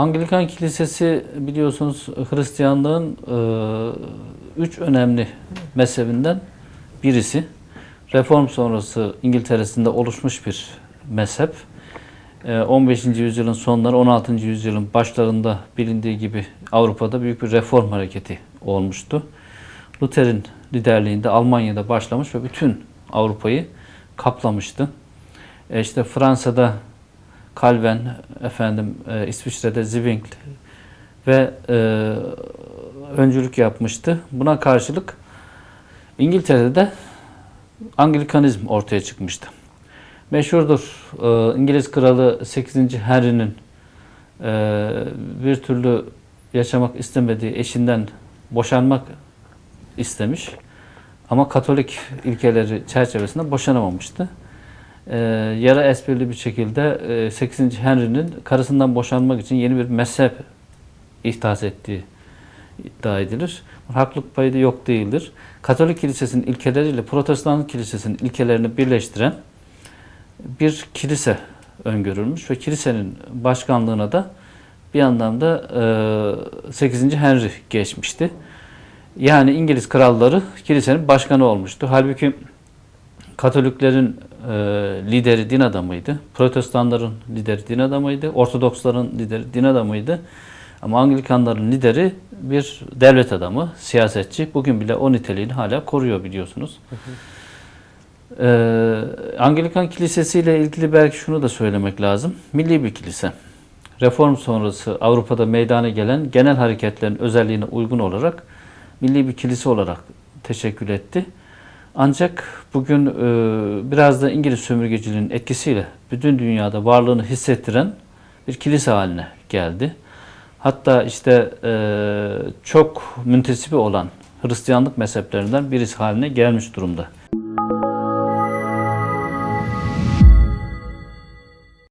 Anglikan Kilisesi biliyorsunuz Hristiyanlığın e, üç önemli mezhebinden birisi. Reform sonrası İngiltere'sinde oluşmuş bir mezhep. E, 15. yüzyılın sonları 16. yüzyılın başlarında bilindiği gibi Avrupa'da büyük bir reform hareketi olmuştu. Luther'in liderliğinde Almanya'da başlamış ve bütün Avrupa'yı kaplamıştı. E işte Fransa'da Calvin, efendim e, İsviçre'de Zwingli ve e, öncülük yapmıştı. Buna karşılık İngiltere'de de Anglikanizm ortaya çıkmıştı. Meşhurdur e, İngiliz kralı 8. Henry'nin e, bir türlü yaşamak istemediği eşinden boşanmak istemiş. Ama Katolik ilkeleri çerçevesinde boşanamamıştı e, yarı esprili bir şekilde e, 8. Henry'nin karısından boşanmak için yeni bir mezhep ihdas ettiği iddia edilir. Haklılık payı da yok değildir. Katolik kilisesinin ilkeleriyle Protestan kilisesinin ilkelerini birleştiren bir kilise öngörülmüş ve kilisenin başkanlığına da bir anlamda e, 8. Henry geçmişti. Yani İngiliz kralları kilisenin başkanı olmuştu. Halbuki Katoliklerin e, lideri din adamıydı. Protestanların lideri din adamıydı. Ortodoksların lideri din adamıydı. Ama Anglikanların lideri bir devlet adamı, siyasetçi. Bugün bile o niteliğini hala koruyor biliyorsunuz. Ee, Anglikan Kilisesi ile ilgili belki şunu da söylemek lazım. Milli bir kilise. Reform sonrası Avrupa'da meydana gelen genel hareketlerin özelliğine uygun olarak milli bir kilise olarak teşekkül etti. Ancak bugün e, biraz da İngiliz sömürgeciliğinin etkisiyle bütün dünyada varlığını hissettiren bir kilise haline geldi. Hatta işte e, çok müntesibi olan Hristiyanlık mezheplerinden birisi haline gelmiş durumda.